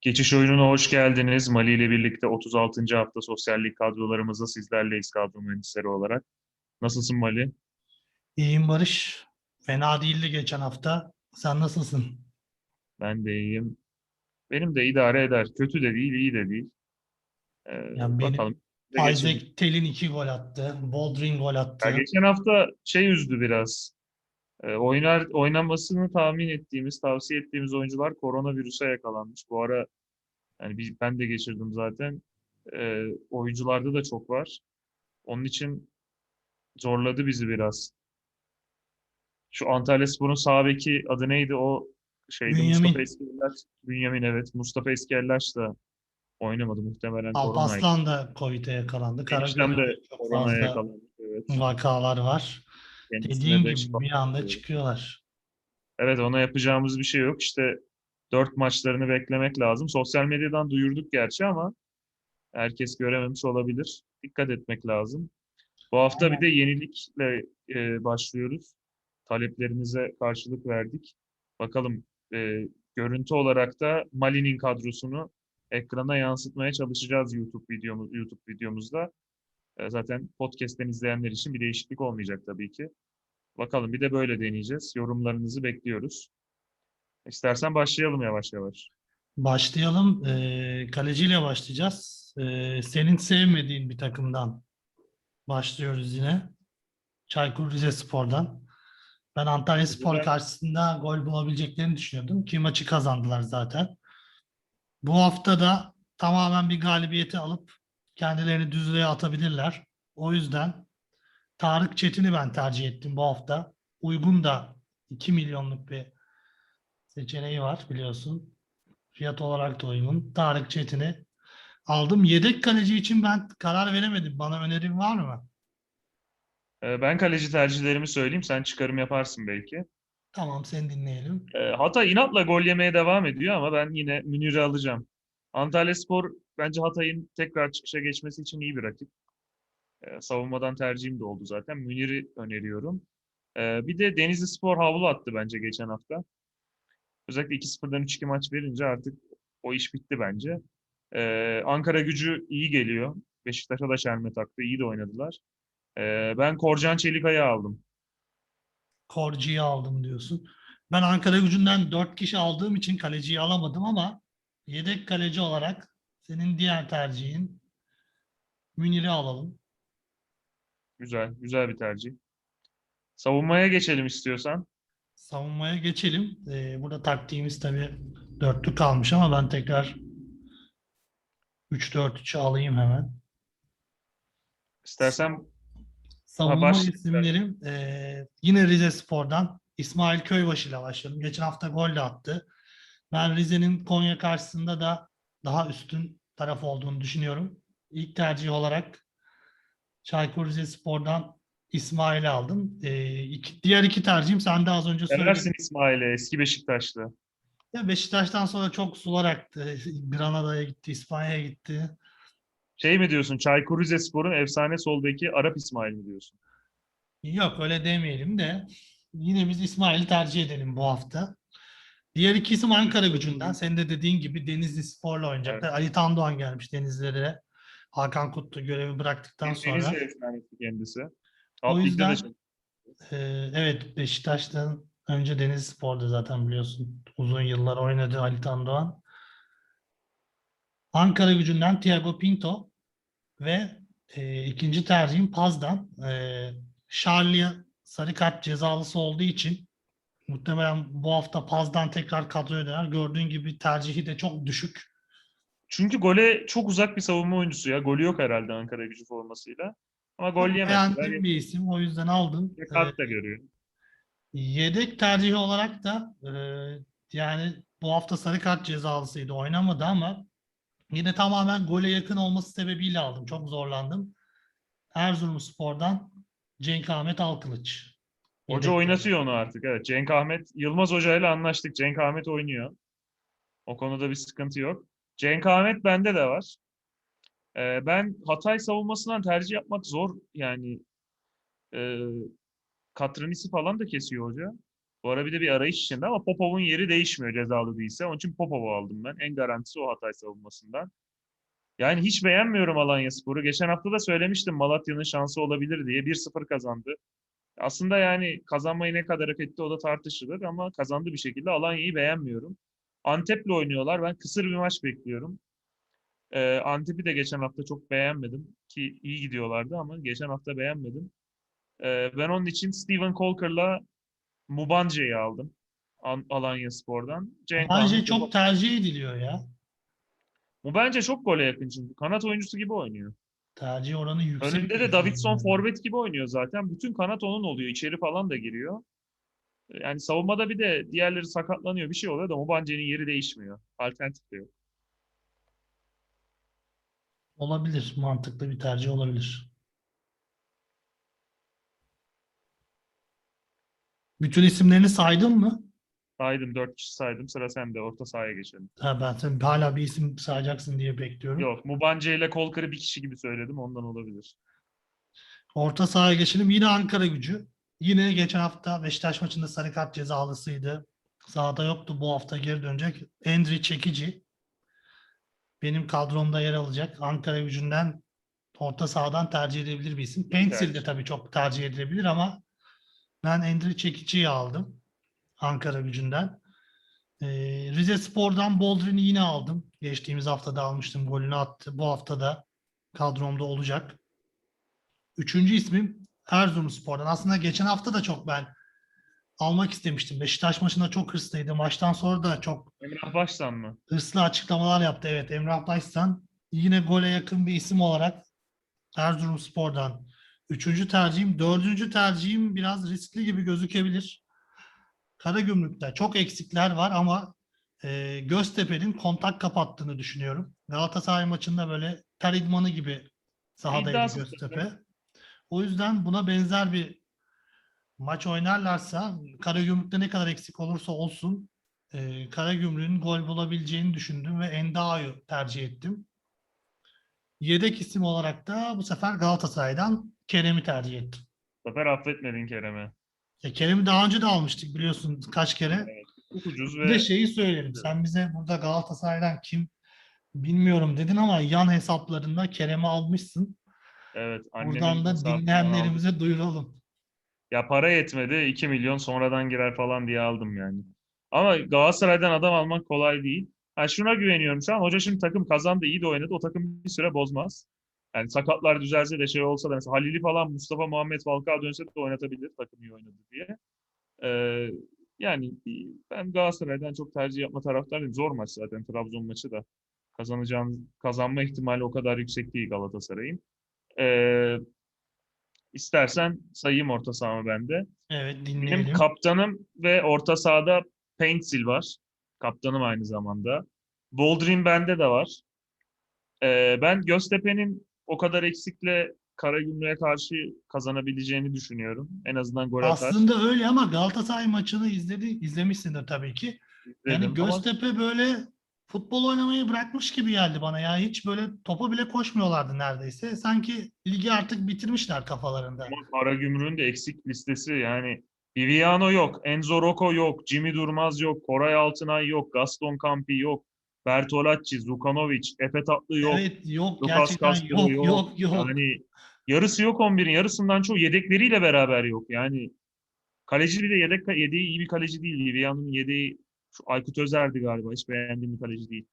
Geçiş oyununa hoş geldiniz. Mali ile birlikte 36. hafta sosyallik kadrolarımızda sizlerleyiz kadro mühendisleri olarak. Nasılsın Mali? İyiyim Barış. Fena değildi geçen hafta. Sen nasılsın? Ben de iyiyim. Benim de idare eder. Kötü de değil, iyi de değil. Ee, Ya benim- bakalım. Geçelim. Isaac Telin iki gol attı. Boldrin gol attı. Ya geçen hafta şey üzdü biraz. Ee, oynar oynamasını tahmin ettiğimiz, tavsiye ettiğimiz oyuncular koronavirüse yakalanmış. Bu ara yani ben de geçirdim zaten. Ee, oyuncularda da çok var. Onun için zorladı bizi biraz. Şu Antalyaspor'un sağ beki adı neydi o şeydi Bünyamin. Mustafa Eskellaç. Bünyamin evet. Mustafa Eskellaç da oynamadı muhtemelen. Alpaslan da Covid'e yakalandı. Eniştem de koronaya yakalandı. Evet. vakalar var. Kendisine Dediğin de gibi bir anda çıkıyorlar. Evet ona yapacağımız bir şey yok. İşte dört maçlarını beklemek lazım. Sosyal medyadan duyurduk gerçi ama herkes görememiş olabilir. Dikkat etmek lazım. Bu hafta bir de yenilikle e, başlıyoruz. Taleplerinize karşılık verdik. Bakalım e, görüntü olarak da Mali'nin kadrosunu ekrana yansıtmaya çalışacağız YouTube videomuz YouTube videomuzda. E, zaten podcast'ten izleyenler için bir değişiklik olmayacak tabii ki. Bakalım bir de böyle deneyeceğiz. Yorumlarınızı bekliyoruz. İstersen başlayalım yavaş yavaş. Başlayalım. Ee, kaleciyle başlayacağız. Ee, senin sevmediğin bir takımdan başlıyoruz yine. Çaykur Rizespor'dan. Ben Antalya Spor karşısında gol bulabileceklerini düşünüyordum ki maçı kazandılar zaten. Bu hafta da tamamen bir galibiyeti alıp kendilerini düzlüğe atabilirler. O yüzden Tarık Çetin'i ben tercih ettim bu hafta. Uygun da 2 milyonluk bir seçeneği var biliyorsun. Fiyat olarak da uygun. Tarık Çetin'i aldım. Yedek kaleci için ben karar veremedim. Bana önerin var mı? Ee, Ben kaleci tercihlerimi söyleyeyim. Sen çıkarım yaparsın belki. Tamam seni dinleyelim. Ee, Hatay inatla gol yemeye devam ediyor ama ben yine Münir'i alacağım. Antalyaspor bence Hatay'ın tekrar çıkışa geçmesi için iyi bir rakip. Ee, savunmadan tercihim de oldu zaten. Münir'i öneriyorum. Ee, bir de Denizlispor havlu attı bence geçen hafta. Özellikle 2-0'dan 3-2 maç verince artık o iş bitti bence. Ee, Ankara gücü iyi geliyor. Beşiktaş'a da şerme taktı. İyi de oynadılar. Ee, ben Korcan Çelikay'ı aldım. Korci'yi aldım diyorsun. Ben Ankara gücünden 4 kişi aldığım için kaleciyi alamadım ama yedek kaleci olarak senin diğer tercihin Münir'i alalım. Güzel, güzel bir tercih. Savunmaya geçelim istiyorsan. Savunmaya geçelim. Ee, burada taktiğimiz tabii dörtlü kalmış ama ben tekrar 3-4-3'ü alayım hemen. İstersen Savunma başla. isimlerim eee, yine Rize Spor'dan İsmail Köybaşı ile başladım. Geçen hafta gol de attı. Ben Rize'nin Konya karşısında da daha üstün taraf olduğunu düşünüyorum. İlk tercih olarak Çaykur Rizespor'dan İsmail'i aldım. Eee, iki- diğer iki tercihim sen de az önce söyledin. seversin İsmail'i, eski Beşiktaşlı. Ya Beşiktaş'tan sonra çok sular aktı. Granada'ya gitti, İspanya'ya gitti. Şey mi diyorsun, Çaykur Rizespor'un efsane sol beki Arap İsmail mi diyorsun? Yok öyle demeyelim de yine biz İsmail'i tercih edelim bu hafta. Diğer iki isim Ankara gücünden. Senin de dediğin gibi Denizli Spor'la oynayacaklar. Ali Tandoğan gelmiş Denizli'de. Hakan Kutlu görevi bıraktıktan sonra. Denizli efsanesi kendisi. O Alt de yüzden- çok- Ee, evet Beşiktaş'tan önce Denizli Spor'da zaten biliyorsun. Uzun yıllar oynadı Ali Tandoğan. Ankara gücünden Thiago Pinto ve e, ikinci tercihim Paz'dan. E, Charlie sarı kart cezalısı olduğu için muhtemelen bu hafta Paz'dan tekrar kadroya döner. Gördüğün gibi tercihi de çok düşük. Çünkü gole çok uzak bir savunma oyuncusu ya. Golü yok herhalde Ankara gücü formasıyla. Ama gol yemediler. Beğendiğim bir isim o yüzden aldım. Kart da görüyor. Yedek tercihi olarak da e, yani bu hafta sarı kart cezalısıydı oynamadı ama yine tamamen gole yakın olması sebebiyle aldım. Çok zorlandım. Erzurumspor'dan Cenk Ahmet Alkılıç. Hoca oynatıyor onu artık. Evet. Cenk Ahmet, Yılmaz Hoca ile anlaştık. Cenk Ahmet oynuyor. O konuda bir sıkıntı yok. Cenk Ahmet bende de var. Ee, ben Hatay savunmasından tercih yapmak zor. Yani e, Katranisi falan da kesiyor hoca. Bu ara bir de bir arayış içinde ama Popov'un yeri değişmiyor cezalı değilse. Onun için Popov'u aldım ben. En garantisi o Hatay savunmasından. Yani hiç beğenmiyorum Alanya Spor'u. Geçen hafta da söylemiştim Malatya'nın şansı olabilir diye. 1-0 kazandı. Aslında yani kazanmayı ne kadar hak etti o da tartışılır ama kazandı bir şekilde. Alanya'yı beğenmiyorum. Antep'le oynuyorlar. Ben kısır bir maç bekliyorum. Ee, Antep'i de geçen hafta çok beğenmedim. Ki iyi gidiyorlardı ama geçen hafta beğenmedim. Ee, ben onun için Steven Colker'la Mubance'yi aldım. An- Alanya Spor'dan. Cenk Ahmet- çok tercih ediliyor ya. Mubence çok gole yakın çünkü. Kanat oyuncusu gibi oynuyor. Tercih oranı yüksek. Önünde de Davidson forvet gibi oynuyor zaten. Bütün kanat onun oluyor. İçeri falan da giriyor. Yani savunmada bir de diğerleri sakatlanıyor. Bir şey oluyor da Mubance'nin yeri değişmiyor. Alternatif de yok. Olabilir. Mantıklı bir tercih olabilir. Bütün isimlerini saydın mı? Saydım. Dört kişi saydım. Sıra sende. Orta sahaya geçelim. Ha, ben sen hala bir isim sayacaksın diye bekliyorum. Yok. Mubance ile Kolkar'ı bir kişi gibi söyledim. Ondan olabilir. Orta sahaya geçelim. Yine Ankara gücü. Yine geçen hafta Beşiktaş maçında sarı kart cezalısıydı. Sahada yoktu. Bu hafta geri dönecek. Endri Çekici. Benim kadromda yer alacak. Ankara gücünden orta sahadan tercih edilebilir bir isim. Pencil de tabii çok tercih edilebilir ama ben Endri Çekici'yi aldım. Ankara gücünden. Ee, Rize Spor'dan Boldrin'i yine aldım. Geçtiğimiz haftada almıştım. Golünü attı. Bu hafta da kadromda olacak. Üçüncü ismim Erzurumspor'dan. Aslında geçen hafta da çok ben almak istemiştim. Beşiktaş maçında çok hırslıydı. Maçtan sonra da çok Emrah Başsan mı? hırslı açıklamalar yaptı. Evet Emrah Başsan yine gole yakın bir isim olarak Erzurumspor'dan. Üçüncü tercihim. Dördüncü tercihim biraz riskli gibi gözükebilir. Karagümrük'te çok eksikler var ama e, Göztepe'nin kontak kapattığını düşünüyorum. Galatasaray maçında böyle ter idmanı gibi sahadaydı Göztepe. O yüzden buna benzer bir maç oynarlarsa Karagümrük'te ne kadar eksik olursa olsun e, Karagümrük'ün gol bulabileceğini düşündüm ve Endao'yu tercih ettim. Yedek isim olarak da bu sefer Galatasaray'dan Kerem'i tercih ettim. Bu sefer affetmedin Kerem'e. Ya Kerem'i daha önce de almıştık biliyorsun kaç kere. Çok ucuz Bir ve de şeyi söyleyelim. Sen bize burada Galatasaray'dan kim bilmiyorum dedin ama yan hesaplarında Kerem'i almışsın. evet Buradan da hesabından aldım. dinleyenlerimize duyuralım. Ya para yetmedi 2 milyon sonradan girer falan diye aldım yani. Ama Galatasaray'dan adam almak kolay değil. Ha şuna güveniyorum şu an. Hoca şimdi takım kazandı, iyi de oynadı. O takım bir süre bozmaz. Yani sakatlar düzelse de şey olsa da mesela Halil'i falan Mustafa Muhammed Falcao dönse de oynatabilir takım iyi oynadı diye. Ee, yani ben Galatasaray'dan çok tercih yapma taraftarıyım. Zor maç zaten Trabzon maçı da. Kazanacağın, kazanma ihtimali o kadar yüksek değil Galatasaray'ın. Ee, istersen sayayım orta sahamı bende. Evet Benim dinleyelim. kaptanım ve orta sahada Pencil var. Kaptanım aynı zamanda. Boldrin bende de var. Ee, ben Göztepe'nin o kadar eksikle Karagümrük'e karşı kazanabileceğini düşünüyorum. En azından gol atar. Aslında öyle ama Galatasaray maçını izledi, izlemişsindir tabii ki. Yani dedim. Ama Göztepe böyle futbol oynamayı bırakmış gibi geldi bana ya. Hiç böyle topa bile koşmuyorlardı neredeyse. Sanki ligi artık bitirmişler kafalarında. ama Karagümrük'ün de eksik listesi yani Viviano yok, Enzo Rocco yok, Jimmy Durmaz yok, Koray Altınay yok, Gaston Campi yok, Bertolacci, Zukanovic, Efe Tatlı yok. Evet yok Lucas gerçekten Castro yok yok. yok yok. Yani yarısı yok 11'in. Yarısından çoğu yedekleriyle beraber yok. Yani kaleci bir de yedek yedeği iyi bir kaleci değil. Liviano'nun yedeği şu Aykut Özer'di galiba. Hiç beğendiğim bir kaleci değil.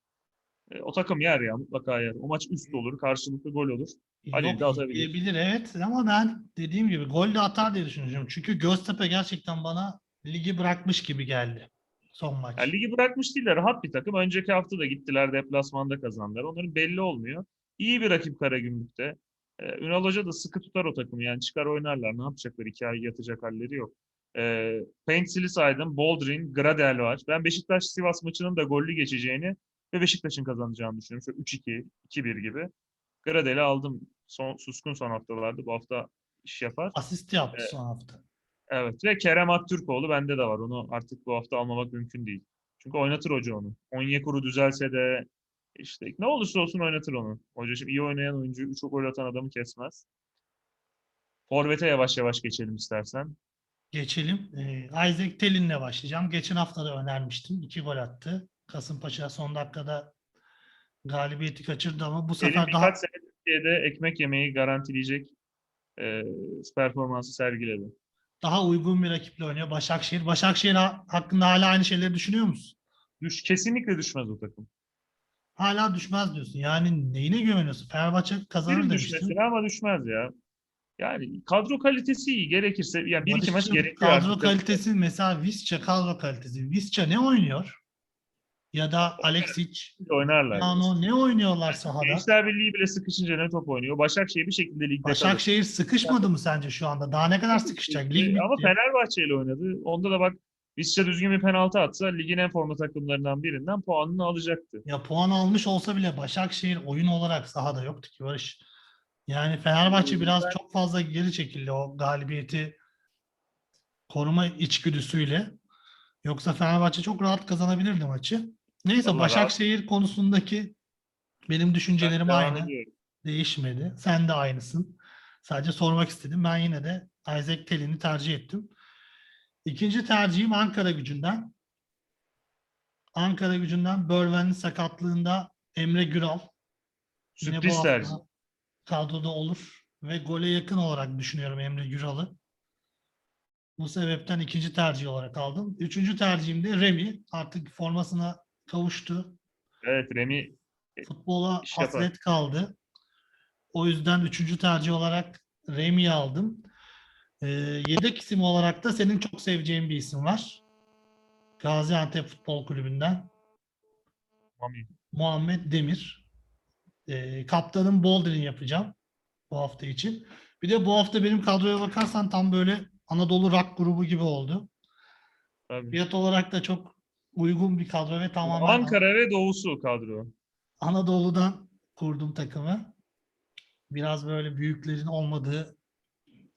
E, o takım yer ya mutlaka yer. O maç üst olur. Karşılıklı gol olur. Halil de atabilir. yiyebilir evet ama ben dediğim gibi gol de atar diye düşünüyorum. Çünkü Göztepe gerçekten bana ligi bırakmış gibi geldi son maç. Yani ligi bırakmış değiller. Rahat bir takım. Önceki hafta da gittiler deplasmanda kazandılar. Onların belli olmuyor. İyi bir rakip Karagümrük'te. Ee, Ünal Hoca da sıkı tutar o takımı. Yani çıkar oynarlar. Ne yapacaklar? İki ay yatacak halleri yok. Ee, Paintsili saydım. Boldrin, Gradel var. Ben Beşiktaş-Sivas maçının da gollü geçeceğini ve Beşiktaş'ın kazanacağını düşünüyorum. Şöyle 3-2, 2-1 gibi. Gradel'i aldım. Son, suskun son haftalarda. Bu hafta iş yapar. Asist yaptı Evet. son hafta. Evet ve Kerem Aktürkoğlu bende de var. Onu artık bu hafta almamak mümkün değil. Çünkü oynatır hoca onu. Onyekuru düzelse de işte ne olursa olsun oynatır onu. Hoca şimdi iyi oynayan oyuncu, 3 gol atan adamı kesmez. Forvet'e yavaş yavaş geçelim istersen. geçelim. Ee, Isaac Tellin'le başlayacağım. Geçen hafta da önermiştim. İki gol attı. Kasımpaşa son dakikada galibiyeti kaçırdı ama bu sefer daha birkaç sene Türkiye'de ekmek yemeyi garantileyecek e, performansı sergiledi. Daha uygun bir rakiple oynuyor Başakşehir. Başakşehir ha- hakkında hala aynı şeyleri düşünüyor musun? Düş, kesinlikle düşmez o takım. Hala düşmez diyorsun. Yani neyine güveniyorsun? Fenerbahçe kazanır Bir demiştin. düşmesine ama düşmez ya. Yani kadro kalitesi iyi. Gerekirse yani bir iki maç Barış'cığım, gerekiyor Kadro artık. kalitesi mesela Visca kadro kalitesi. Visca ne oynuyor? Ya da Alexic, oynarlar. Yano ne oynuyorlar sahada? Gençler Birliği bile sıkışınca ne top oynuyor. Başakşehir bir şekilde ligde kalır. Başakşehir sıkışmadı mı sence şu anda? Daha ne kadar sıkışacak? Lig Ama bitti. Fenerbahçe ile oynadı. Onda da bak Visca düzgün bir penaltı atsa ligin en formda takımlarından birinden puanını alacaktı. Ya puan almış olsa bile Başakşehir oyun olarak sahada yoktu ki Barış. Yani Fenerbahçe biraz çok fazla geri çekildi o galibiyeti koruma içgüdüsüyle. Yoksa Fenerbahçe çok rahat kazanabilirdi maçı. Neyse rahat- Başakşehir konusundaki benim Ben düşüncelerim devam aynı. ediyorum. Değişmedi. Sen de aynısın. Sadece sormak istedim. Ben yine de Isaac Tellin'i tercih ettim. İkinci tercihim Ankara gücünden. Ankara gücünden Börven'in sakatlığında Emre Güral. Yine bu Sürpriz hafta tercih. kadroda olur ve gole yakın olarak düşünüyorum Emre Güral'ı. Bu sebepten ikinci tercih olarak aldım. Üçüncü tercihim de Remi. Artık formasına kavuştu. Evet Remi Futbola İş yapar. hasret kaldı. O yüzden üçüncü tercih olarak Remi'yi aldım. Ee, yedek isim olarak da senin çok seveceğin bir isim var. Gaziantep Futbol Kulübü'nden Mami. Muhammed Demir. Ee, kaptanım Boulder'in yapacağım bu hafta için. Bir de bu hafta benim kadroya bakarsan tam böyle Anadolu Rock grubu gibi oldu. Tabii. Fiyat olarak da çok uygun bir kadro ve tamamen Ankara ve Doğusu kadro. Anadolu'dan kurdum takımı. Biraz böyle büyüklerin olmadığı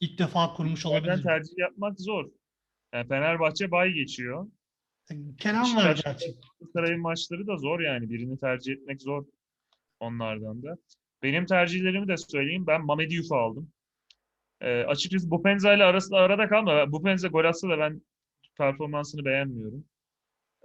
ilk defa kurmuş Nereden olabilir. tercih yapmak zor. Yani Fenerbahçe bay geçiyor. Kenan var gerçi. Saray'ın maçları da zor yani. Birini tercih etmek zor onlardan da. Benim tercihlerimi de söyleyeyim. Ben Mehmet Yuf'u aldım. Ee, açıkçası Bupenza ile arasında arada kalma. Bupenza gol atsa da ben performansını beğenmiyorum.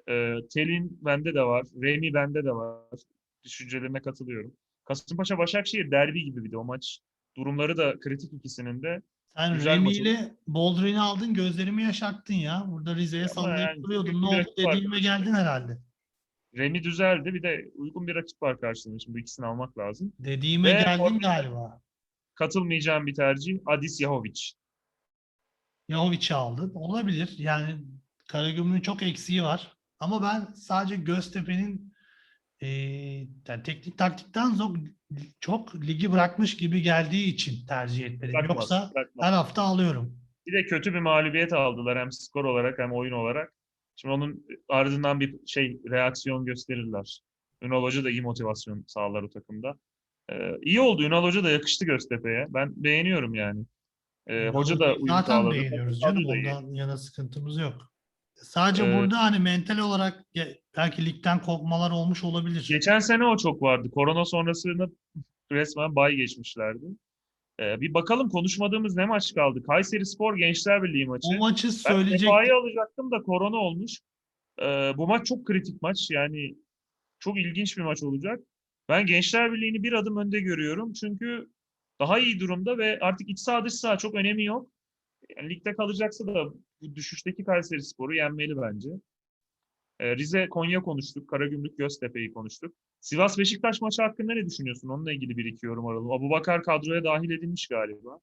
Ee, Telin bende de var. Remi bende de var. Düşüncelerine katılıyorum. Kasımpaşa Başakşehir derbi gibi bir de o maç. Durumları da kritik ikisinin de. Sen güzel maç ile Boldrin'i aldın gözlerimi yaşarttın ya. Burada Rize'ye sallayıp yani duruyordun. Ne oldu dediğime geldin herhalde. Remi düzeldi. Bir de uygun bir rakip var karşılığında. Şimdi bu ikisini almak lazım. Dediğime Ve geldin galiba. Katılmayacağım bir tercih Adis Yahovic. Yahovic'i aldın. Olabilir. Yani Karagümrük'ün çok eksiği var. Ama ben sadece Göztepe'nin eee, yani teknik taktikten zor, çok ligi bırakmış gibi geldiği için tercih etmedim. Bırakmaz, Yoksa bırakmaz. her hafta alıyorum. Bir de kötü bir mağlubiyet aldılar hem skor olarak hem oyun olarak. Şimdi onun ardından bir şey reaksiyon gösterirler. Ünal Hoca da iyi motivasyon sağlar o takımda. Ee, iyi oldu. Ünal Hoca da yakıştı Göztepe'ye. Ben beğeniyorum yani. Ee, hoca da uyum Zaten sağladı. beğeniyoruz canım. Ondan yana sıkıntımız yok. Sadece Ee, burada hani mental olarak belki ligden kopmalar olmuş olabilir. Geçen sene o çok vardı. Korona sonrasında resmen bay geçmişlerdi. Ee, bir bakalım konuşmadığımız ne maç kaldı? Kayseri Spor Gençler Birliği maçı. O maçı Ben söyleyecek Sefa'yı alacaktım da korona olmuş. Ee, bu maç çok kritik maç. Yani çok ilginç bir maç olacak. Ben Gençler Birliği'ni bir adım önde görüyorum. Çünkü daha iyi durumda ve artık iç saha dış saha çok önemi yok. Yani ligde kalacaksa da bu düşüşteki Kayseri Spor'u yenmeli bence. Ee, Rize Konya konuştuk. Karagümrük Göztepe'yi konuştuk. Sivas Beşiktaş maçı hakkında ne düşünüyorsun? Onunla ilgili bir iki yorum alalım. Abubakar kadroya dahil edilmiş galiba.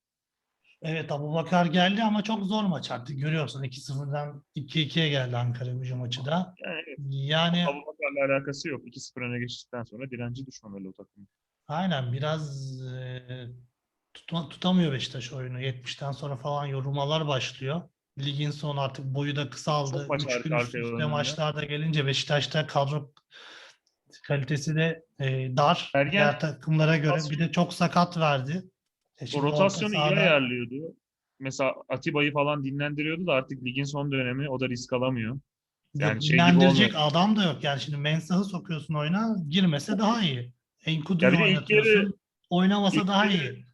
Evet Abubakar geldi ama çok zor maç artık görüyorsun 2-0'dan 2-2'ye geldi Ankara gücü maçı da. Yani evet, Yani Abubakar'la alakası yok. 2-0 öne geçtikten sonra direnci düşmemeli o takım. aynen biraz e, tutma- tutamıyor Beşiktaş oyunu. 70'ten sonra falan yorulmalar başlıyor. Ligin sonu artık boyu da kısaldı. Çok Üç gün üst maçlarda gelince Beşiktaş'ta kadro kalitesi de e, dar. Ergen- Diğer takımlara göre. Rotasyon- Bir de çok sakat verdi. E rotasyonu iyi sahada- ayarlıyordu. Mesela Atiba'yı falan dinlendiriyordu da artık ligin son dönemi o da risk alamıyor. Yani Yok, şey dinlendirecek adam da yok. Yani şimdi Mensah'ı sokuyorsun oyuna girmese daha iyi. Enkudu'yu Ya ilk yarı- oynatıyorsun. Oynamasa ilk daha yarı- iyi.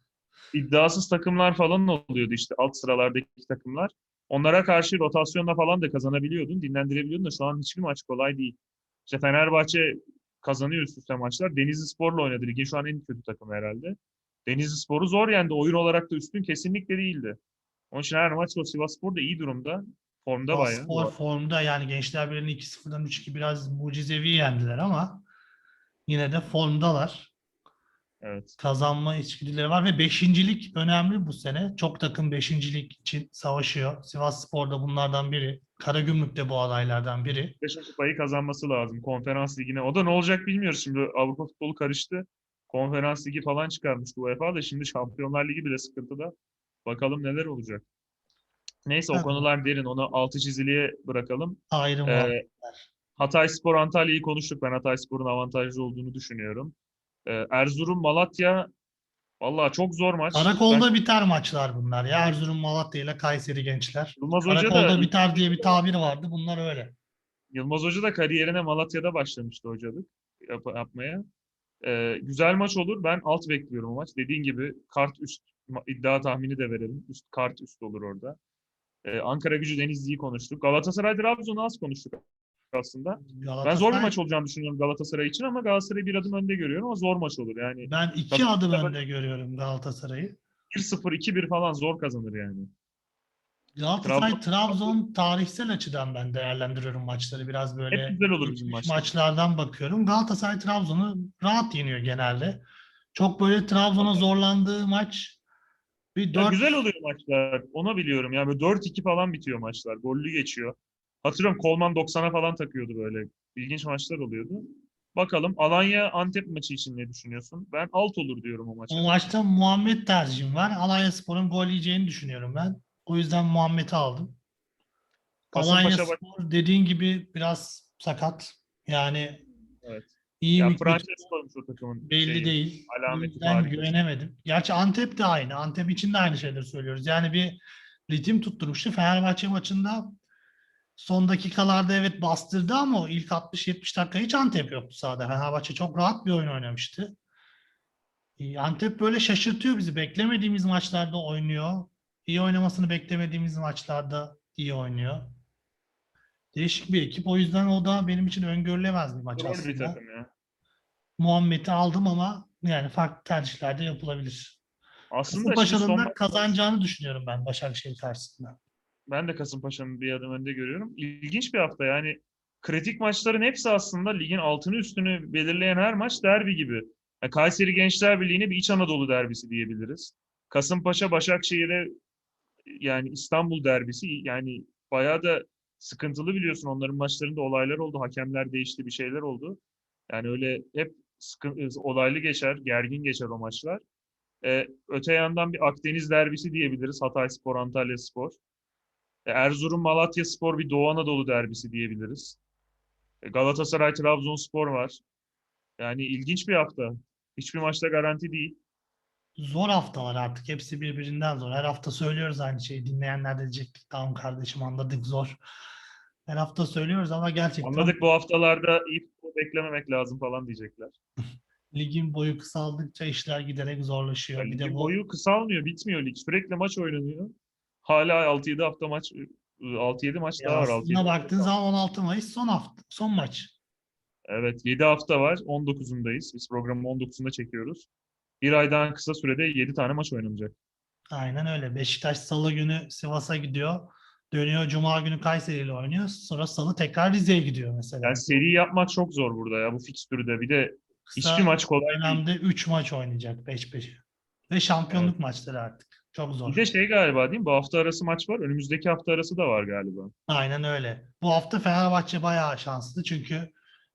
İddiasız takımlar falan oluyordu işte alt sıralardaki takımlar. Onlara karşı rotasyonla falan da kazanabiliyordun, dinlendirebiliyordun da şu an hiçbir maç kolay değil. İşte Fenerbahçe kazanıyor üst üste maçlar. Denizli Spor'la oynadı. Ligin şu an en kötü takımı herhalde. Denizli Spor'u zor yendi. Oyun olarak da üstün kesinlikle değildi. Onun için her maç o Sivas Spor da iyi durumda. Formda bayağı. Spor formda yani Gençler Birliği'ni 2-0'dan 3-2 biraz mucizevi yendiler ama yine de formdalar. Evet. Kazanma içgüdüleri var ve beşincilik önemli bu sene. Çok takım beşincilik için savaşıyor. Sivas Spor da bunlardan biri. Karagümrük de bu adaylardan biri. Beşiktaş kupayı kazanması lazım konferans ligine. O da ne olacak bilmiyoruz. Şimdi Avrupa futbolu karıştı. Konferans ligi falan çıkarmıştı UEFA da şimdi Şampiyonlar Ligi bile sıkıntıda. Bakalım neler olacak. Neyse o Evet. konular derin. Onu altı çiziliye bırakalım. Ayrım Ee, var. Hatay Spor Antalya'yı konuştuk. Ben Hatay Spor'un avantajlı olduğunu düşünüyorum. Ee, Erzurum Malatya vallahi çok zor maç. Karakolda Ben- biter maçlar bunlar ya. Erzurum, Malatya ile Kayseri gençler. Yılmaz Hoca Karakolda da biter diye bir tabir vardı. Bunlar öyle. Yılmaz Hoca da kariyerine Malatya'da başlamıştı hocalık yap- yapmaya. Ee, güzel maç olur. Ben alt bekliyorum o maç. Dediğin gibi kart üst iddia tahmini de verelim. Üst kart üst olur orada. Ee, Ankara Gücü Denizli'yi konuştuk. Galatasaray Trabzon'u az konuştuk aslında. Ben zor bir Galatasaray- maç olacağını düşünüyorum Galatasaray için ama Galatasaray'ı bir adım önde görüyorum ama zor maç olur. Yani Ben iki Galatasaray- adım önde görüyorum Galatasaray'ı. 1-0, 2-1 falan zor kazanır yani. Galatasaray Trabzon- Trabzon tarihsel açıdan ben değerlendiriyorum maçları biraz böyle Hep güzel olur bizim maçlar. maçlardan bakıyorum. Galatasaray Trabzon'u rahat yeniyor genelde. Çok böyle Trabzon'a zorlandığı maç bir Ya dört güzel oluyor maçlar. Onu biliyorum. Yani böyle 4-2 falan bitiyor maçlar. Gollü geçiyor. Hatırlıyorum Kolman 90'a falan takıyordu böyle. İlginç maçlar oluyordu. Bakalım Alanya Antep maçı için ne düşünüyorsun? Ben alt olur diyorum o maça. o maçta Muhammed tercihim var. Alanyaspor'un gol yiyeceğini düşünüyorum ben. O yüzden Muhammed'i aldım. Kasımpaşa bak- Alanyaspor dediğin gibi biraz sakat. Yani Evet. iyi Ya mi Francesco'ymuş o takımın belli şeyi. değil. Alameti farikası. güvenemedim. Gerçi Antep de aynı. Antep için de aynı şeyleri söylüyoruz. Yani bir ritim tutturmuştu. Fenerbahçe maçında son dakikalarda evet bastırdı ama o ilk 60-70 dakika hiç Antep yoktu sahada. Fenerbahçe çok rahat bir oyun oynamıştı. Ee, Antep böyle şaşırtıyor bizi. Beklemediğimiz maçlarda oynuyor. İyi oynamasını beklemediğimiz maçlarda iyi oynuyor. Değişik bir ekip. O yüzden o da benim için öngörülemez bir maç Zor bir aslında. takım ya. Muhammed'i aldım ama yani farklı tercihler de yapılabilir. Aslında şimdi Kasımpaşa'nın son kazanacağını düşünüyorum ben Başakşehir karşısında. Ben de Kasımpaşa'nın bir adım önde görüyorum. İlginç bir hafta yani. Kritik maçların hepsi aslında ligin altını üstünü belirleyen her maç derbi gibi. Ya Kayseri Gençler Birliği'ne bir İç Anadolu derbisi diyebiliriz. Kasımpaşa Başakşehir'e yani İstanbul derbisi yani bayağı da sıkıntılı biliyorsun onların maçlarında olaylar oldu. Hakemler değişti bir şeyler oldu. Yani öyle hep sıkın, olaylı geçer, gergin geçer o maçlar. Ee, öte yandan bir Akdeniz derbisi diyebiliriz. Hatay Spor, Antalya Spor. E, Erzurum, Malatya Spor bir Doğu Anadolu derbisi diyebiliriz. E, Galatasaray, Trabzonspor var. Yani ilginç bir hafta. Hiçbir maçta garanti değil. Zor haftalar artık. Hepsi birbirinden zor. Her hafta söylüyoruz aynı şeyi. Dinleyenler de diyecek tamam kardeşim anladık zor. Her hafta söylüyoruz ama gerçekten Anladık bu haftalarda iyi beklememek lazım falan diyecekler. ligin boyu kısaldıkça işler giderek zorlaşıyor. Yani bir de ligin bu boyu kısalmıyor, bitmiyor lig. Sürekli maç oynanıyor. Hala 6-7 hafta maç, 6-7 maç ya daha var. aslında 6-7 baktığın zaman 16 Mayıs son hafta, son maç. Evet, 7 hafta var. 19'undayız. Biz programı 19'unda çekiyoruz. Bir aydan kısa sürede 7 tane maç oynanacak. Aynen öyle. Beşiktaş Salı günü Sivas'a gidiyor. Dönüyor Cuma günü Kayseri ile oynuyor. Sonra Salı tekrar Rize'ye gidiyor mesela. Yani seri yapmak çok zor burada ya bu fikstürde. Bir de Kısa hiçbir maç kolay değil. dönemde 3 maç oynayacak peş peşe. Ve şampiyonluk maçları artık. Çok zor. Bir de şey galiba değil mi? Bu hafta arası maç var. Önümüzdeki hafta arası da var galiba. Aynen öyle. Bu hafta Fenerbahçe bayağı şanslı çünkü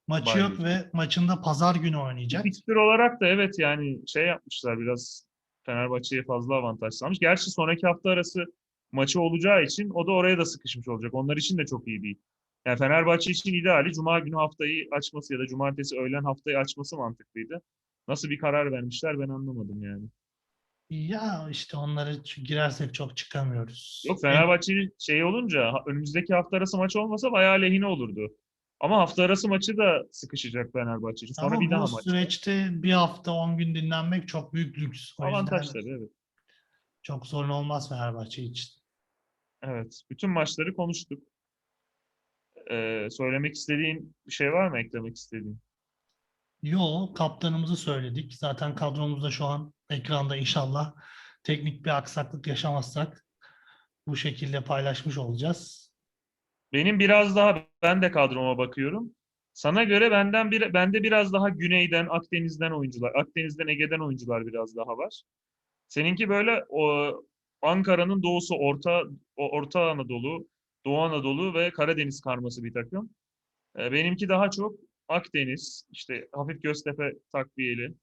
maçı Bayağı yok ve maçında pazar günü oynayacak. Fikstür olarak da evet yani şey yapmışlar biraz Fenerbahçe'ye fazla avantaj sağlamış. Gerçi sonraki hafta arası maçı olacağı için o da oraya da sıkışmış olacak. Onlar için de çok iyi değil. Yani Fenerbahçe için ideali Cuma günü haftayı açması ya da Cumartesi öğlen haftayı açması mantıklıydı. Nasıl bir karar vermişler ben anlamadım yani. Ya işte onları girersek çok çıkamıyoruz. Yok Fenerbahçe'nin şeyi olunca önümüzdeki hafta arası maç olmasa bayağı lehine olurdu. Ama hafta arası maçı da sıkışacak Fenerbahçe için. Sonra Ama bir daha bu maç. süreçte bir hafta 10 gün dinlenmek çok büyük lüks. O Avantaj tabii evet. çok sorun olmaz Fenerbahçe için. Evet. Bütün maçları konuştuk. Ee, söylemek istediğin bir şey var mı? Eklemek istediğin? Yo, kaptanımızı söyledik. Zaten kadromuzda şu an ekranda inşallah teknik bir aksaklık yaşamazsak bu şekilde paylaşmış olacağız. Benim biraz daha ben de kadroma bakıyorum. Sana göre benden bir bende biraz daha güneyden, Akdeniz'den oyuncular, Akdeniz'den, Ege'den oyuncular biraz daha var. Seninki böyle o Ankara'nın doğusu, Orta Orta Anadolu, Doğu Anadolu ve Karadeniz karması bir takım. Ee, benimki daha çok Akdeniz, işte hafif Göztepe takviyeli.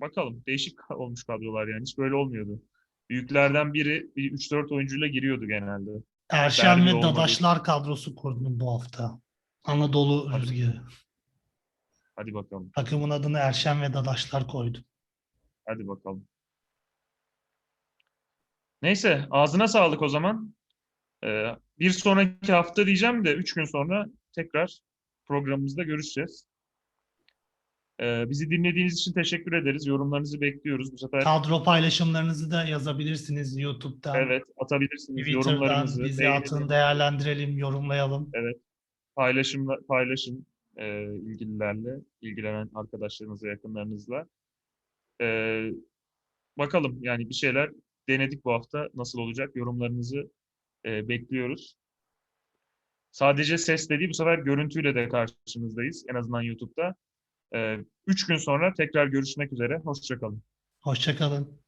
Bakalım değişik olmuş kadrolar yani hiç böyle olmuyordu. Büyüklerden biri bir 3-4 oyuncuyla giriyordu genelde. Erşen ve olmadı. Dadaşlar kadrosu kurdum bu hafta. Anadolu Hadi. Rüzgarı. Hadi bakalım. Takımın adını Erşen ve Dadaşlar koydum. Hadi bakalım. Neyse, ağzına sağlık o zaman. Ee, bir sonraki hafta diyeceğim de üç gün sonra tekrar programımızda görüşeceğiz. Ee, bizi dinlediğiniz için teşekkür ederiz. Yorumlarınızı bekliyoruz. Bu sefer Kadro paylaşımlarınızı da yazabilirsiniz YouTube'dan, evet atabilirsiniz Twitter'dan. yorumlarınızı. Bizi beğenin, atın, değerlendirelim, yorumlayalım. paylaşımla, paylaşın e, ilgililerle, ilgilenen arkadaşlarınızla, yakınlarınızla. Ee, bakalım yani bir şeyler denedik bu hafta. Nasıl olacak? Yorumlarınızı e, bekliyoruz. Sadece ses değil, bu sefer görüntüyle de karşınızdayız. En azından YouTube'da. Ee, üç gün sonra tekrar görüşmek üzere. Hoşçakalın. Hoşçakalın.